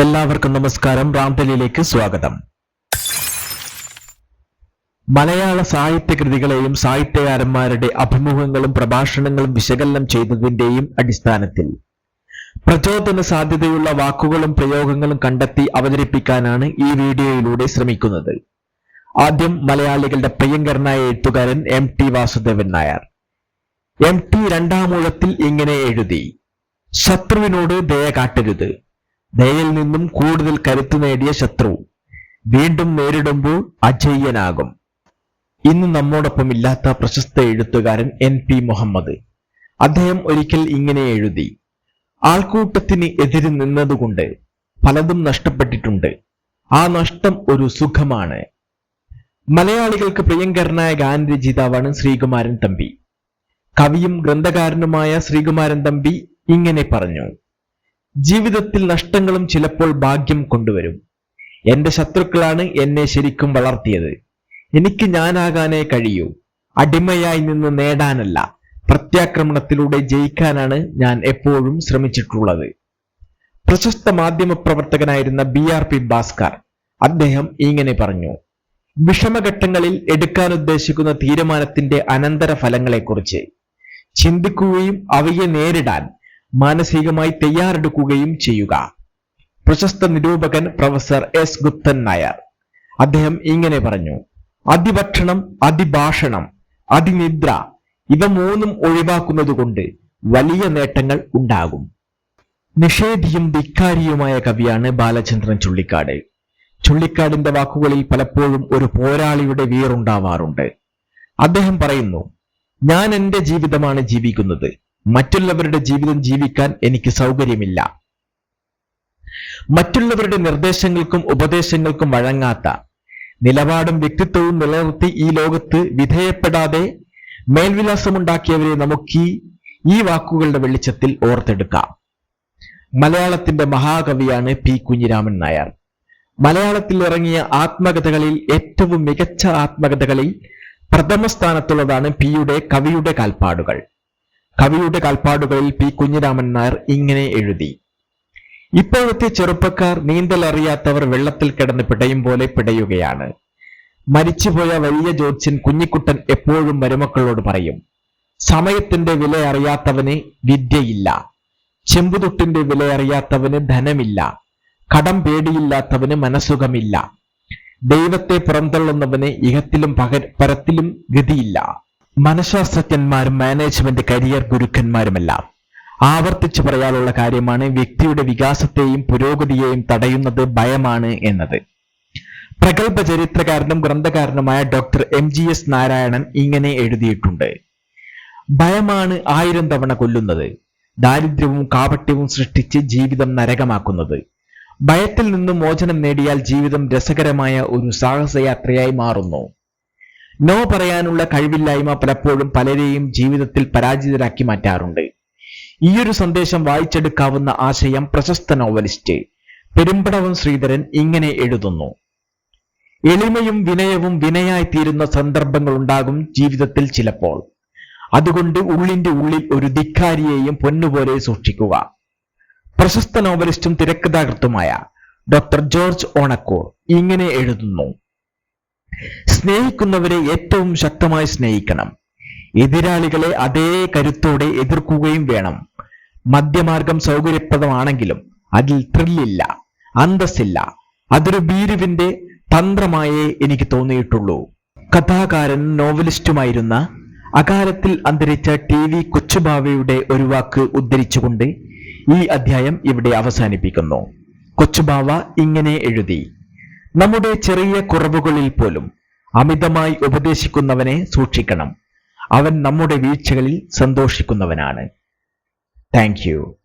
എല്ലാവർക്കും നമസ്കാരം. റാംപലിയിലേക്ക് സ്വാഗതം. മലയാള സാഹിത്യ കൃതികളെയും സാഹിത്യകാരന്മാരുടെ അഭിമുഖങ്ങളും പ്രഭാഷണങ്ങളും വിശകലനം ചെയ്തതിന്റെയും അടിസ്ഥാനത്തിൽ പ്രചോദന സാധ്യതയുള്ള വാക്കുകളും പ്രയോഗങ്ങളും കണ്ടെത്തി അവതരിപ്പിക്കാനാണ് ഈ വീഡിയോയിലൂടെ ശ്രമിക്കുന്നത്. ആദ്യം മലയാളികളുടെ പ്രിയങ്കരനായ എഴുത്തുകാരൻ M T Vasudevan Nair. M T രണ്ടാമൂഴത്തിൽ ഇങ്ങനെ എഴുതി ശത്രുവിനോട് ദയ കാട്ടരുത്. ദയയിൽ നിന്നും കൂടുതൽ കരുത്തു നേടിയ ശത്രു വീണ്ടും നേരിടുമ്പോൾ അജയ്യനാകും. ഇന്ന് നമ്മോടൊപ്പം ഇല്ലാത്ത പ്രശസ്ത എഴുത്തുകാരൻ എൻ പി മുഹമ്മദ്. അദ്ദേഹം ഒരിക്കൽ ഇങ്ങനെ എഴുതി ആൾക്കൂട്ടത്തിന് എതിര് നിന്നതുകൊണ്ട് പലതും നഷ്ടപ്പെട്ടിട്ടുണ്ട്. ആ നഷ്ടം ഒരു സുഖമാണ്. മലയാളികൾക്ക് പ്രിയങ്കരനായ ഗാനരചയിതാവാണ് ശ്രീകുമാരൻ തമ്പി. കവിയും ഗ്രന്ഥകാരനുമായ ശ്രീകുമാരൻ തമ്പി ഇങ്ങനെ പറഞ്ഞു. ജീവിതത്തിൽ നഷ്ടങ്ങളും ചിലപ്പോൾ ഭാഗ്യം കൊണ്ടുവരും. എന്റെ ശത്രുക്കളാണ് എന്നെ ശരിക്കും വളർത്തിയത്. എനിക്ക് ഞാനാകാനേ കഴിയൂ. അടിമയായി നിന്ന് നേടാനല്ല പ്രത്യാക്രമണത്തിലൂടെ ജയിക്കാനാണ് ഞാൻ എപ്പോഴും ശ്രമിച്ചിട്ടുള്ളത്. പ്രശസ്ത മാധ്യമ പ്രവർത്തകനായിരുന്ന ബി ആർ പി ഭാസ്കർ അദ്ദേഹം ഇങ്ങനെ പറഞ്ഞു വിഷമഘട്ടങ്ങളിൽ എടുക്കാൻ ഉദ്ദേശിക്കുന്ന തീരുമാനത്തിന്റെ അനന്തര ഫലങ്ങളെക്കുറിച്ച് ചിന്തിക്കുകയും അവയെ നേരിടാൻ മാനസികമായി തയ്യാറെടുക്കുകയും ചെയ്യുക. പ്രശസ്ത നിരൂപകൻ പ്രൊഫസർ എസ്. ഗുപ്തൻ നായർ അദ്ദേഹം ഇങ്ങനെ പറഞ്ഞു. അതിഭക്ഷണം അതിഭാഷണം അതിനിദ്ര ഇവ മൂന്നും ഒഴിവാക്കുന്നതുകൊണ്ട് വലിയ നേട്ടങ്ങൾ ഉണ്ടാകും. നിഷേധിയും ധിക്കാരിയുമായ കവിയാണ് ബാലചന്ദ്രൻ ചുള്ളിക്കാട്. ചുള്ളിക്കാടിന്റെ വാക്കുകളിൽ പലപ്പോഴും ഒരു പോരാളിയുടെ വീറുണ്ടാവാറുണ്ട്. അദ്ദേഹം പറയുന്നു ഞാൻ എന്റെ ജീവിതമാണ് ജീവിക്കുന്നത്. മറ്റുള്ളവരുടെ ജീവിതം ജീവിക്കാൻ എനിക്ക് സൗകര്യമില്ല. മറ്റുള്ളവരുടെ നിർദ്ദേശങ്ങൾക്കും ഉപദേശങ്ങൾക്കും വഴങ്ങാത്ത നിലപാടും വ്യക്തിത്വവും നിലനിർത്തി ഈ ലോകത്ത് വിധേയപ്പെടാതെ മേൽവിലാസമുണ്ടാക്കിയവരെ നമുക്ക് ഈ വാക്കുകളുടെ വെളിച്ചത്തിൽ ഓർത്തെടുക്കാം. മലയാളത്തിന്റെ മഹാകവിയാണ് പി കുഞ്ഞിരാമൻ നായർ. മലയാളത്തിൽ ഇറങ്ങിയ ആത്മകഥകളിൽ ഏറ്റവും മികച്ച ആത്മകഥകളിൽ പ്രഥമ സ്ഥാനത്തുള്ളതാണ് പിയുടെ കവിയുടെ കാൽപ്പാടുകൾ. കവിയുടെ കാൽപ്പാടുകളിൽ പി കുഞ്ഞിരാമൻ നായർ ഇങ്ങനെ എഴുതി. ഇപ്പോഴത്തെ ചെറുപ്പക്കാർ നീന്തൽ അറിയാത്തവർ വെള്ളത്തിൽ കിടന്ന് പിടയും പോലെ പിടയുകയാണ്. മരിച്ചുപോയ വലിയ ജോത്സ്യൻ കുഞ്ഞിക്കുട്ടൻ എപ്പോഴും മരുമക്കളോട് പറയും സമയത്തിന്റെ വില അറിയാത്തവന് വിദ്യയില്ല. ചെമ്പുതൊട്ടിന്റെ വില അറിയാത്തവന് ധനമില്ല. കടം പേടിയില്ലാത്തവന് മനസുഖമില്ല ദൈവത്തെ പുറന്തള്ളുന്നവന് ഇഹത്തിലും പരത്തിലും ഗതിയില്ല. മനഃശാസ്ത്രജ്ഞന്മാരും മാനേജ്മെന്റ് കരിയർ ഗുരുക്കന്മാരുമെല്ലാം ആവർത്തിച്ചു പറയാനുള്ള കാര്യമാണ് വ്യക്തിയുടെ വികാസത്തെയും പുരോഗതിയെയും തടയുന്നത് ഭയമാണ് എന്നത്. പ്രഗത്ഭ ചരിത്രകാരനും ഗ്രന്ഥകാരനുമായ doctor M G S Narayanan ഇങ്ങനെ എഴുതിയിട്ടുണ്ട്. ഭയമാണ് ആയിരം തവണ കൊല്ലുന്നത് ദാരിദ്ര്യവും കാപട്യവും സൃഷ്ടിച്ച് ജീവിതം നരകമാക്കുന്നത്. ഭയത്തിൽ നിന്നും മോചനം നേടിയാൽ ജീവിതം രസകരമായ ഒരു സാഹസയാത്രയായി മാറുന്നു. നോ പറയാനുള്ള കഴിവില്ലായ്മ പലപ്പോഴും പലരെയും ജീവിതത്തിൽ പരാജിതരാക്കി മാറ്റാറുണ്ട്. ഈയൊരു സന്ദേശം വായിച്ചെടുക്കാവുന്ന ആശയം പ്രശസ്ത നോവലിസ്റ്റ് പെരുമ്പടവം ശ്രീധരൻ ഇങ്ങനെ എഴുതുന്നു. എളിമയും വിനയവും വിനയായി തീരുന്ന സന്ദർഭങ്ങൾ ഉണ്ടാകും ജീവിതത്തിൽ ചിലപ്പോൾ. അതുകൊണ്ട് ഉള്ളിന്റെ ഉള്ളിൽ ഒരു ധിക്കാരിയെയും പൊന്നുപോലെ സൂക്ഷിക്കുക പ്രശസ്ത നോവലിസ്റ്റും തിരക്കഥാകൃത്തുമായ ഡോക്ടർ ജോർജ് ഓണക്കൂർ ഇങ്ങനെ എഴുതുന്നു. സ്നേഹിക്കുന്നവരെ ഏറ്റവും ശക്തമായി സ്നേഹിക്കണം. എതിരാളികളെ അതേ കരുത്തോടെ എതിർക്കുകയും വേണം. മധ്യമാർഗം സൗകര്യപ്രദമാണെങ്കിലും അതിൽ ത്രില്ലില്ല അന്തസ്സില്ല. അതൊരു ബീരുവിന്റെ തന്ത്രമായേ എനിക്ക് തോന്നിയിട്ടുള്ളൂ. കഥാകാരൻ നോവലിസ്റ്റുമായിരുന്ന അകാലത്തിൽ അന്തരിച്ച ടി വി കൊച്ചുബാവയുടെ ഒരു വാക്ക് ഉദ്ധരിച്ചുകൊണ്ട് ഈ അധ്യായം ഇവിടെ അവസാനിപ്പിക്കുന്നു. കൊച്ചുബാവ ഇങ്ങനെ എഴുതി നമ്മുടെ ചെറിയ കുറവുകളിൽ പോലും അമിതമായി ഉപദേശിക്കുന്നവനെ സൂക്ഷിക്കണം. അവൻ നമ്മുടെ വീഴ്ചകളിൽ സന്തോഷിക്കുന്നവനാണ്. താങ്ക്